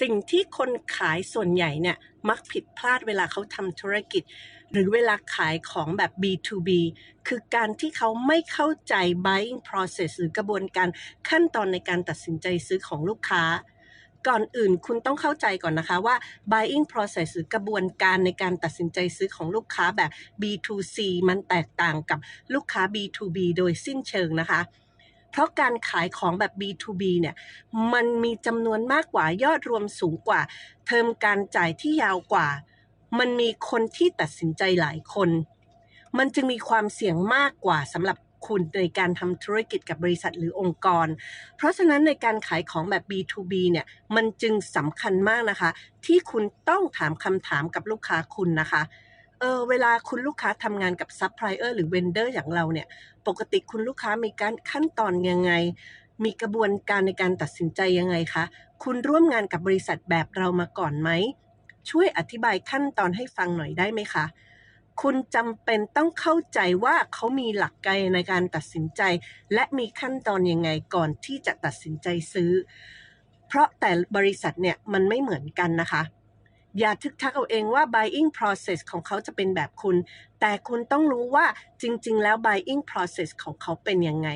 สิ่งที่คนขายส่วนใหญ่เนี่ยมักผิดพลาดเวลาเขาทำธุรกิจ หรือเวลาขายของแบบ B2B คือการที่เขาไม่เข้าใจ buying process หรือกระบวนการขั้นตอนในการตัดสินใจซื้อของลูกค้า ก่อนอื่นคุณต้องเข้าใจก่อนนะคะว่า buying process หรือกระบวนการในการตัดสินใจซื้อของลูกค้าแบบ B2C มันแตกต่างกับลูกค้า B2B โดยสิ้นเชิงนะคะ เพราะการขายของแบบ B2B เนี่ย มันมีจำนวนมากกว่ายอดรวมสูงกว่า เทอมการจ่ายที่ยาวกว่า มันมีคนที่ตัดสินใจหลายคน มันจึงมีความเสี่ยงมากกว่าสำหรับคุณในการทำธุรกิจกับบริษัทหรือองค์กร เพราะฉะนั้นในการขายของแบบ B2B เนี่ย มันจึงสำคัญมากนะคะ ที่คุณต้องถามคำถามกับลูกค้าคุณนะคะ เออเวลาคุณลูกค้าทำงานกับซัพพลายเออร์หรือเวนเดอร์อย่างเราเนี่ย ปกติคุณลูกค้ามีการขั้นตอนยังไง มีกระบวนการในการตัดสินใจยังไงคะ คุณร่วมงานกับบริษัทแบบเรามาก่อนไหม ช่วยอธิบายขั้นตอนให้ฟังหน่อยได้ไหมคะ คุณจำเป็นต้องเข้าใจว่าเขามีหลักเกณในการตัดสินใจ และมีขั้นตอนยังไงก่อนที่จะตัดสินใจซื้อ เพราะแต่บริษัทเนี่ยมันไม่เหมือนกันนะคะ อย่าทึกทักเอาเองว่า buying process ของเขาจะเป็นแบบคุณ แต่คุณต้องรู้ว่าจริง ๆ แล้ว buying process ของเขาเป็นยังไง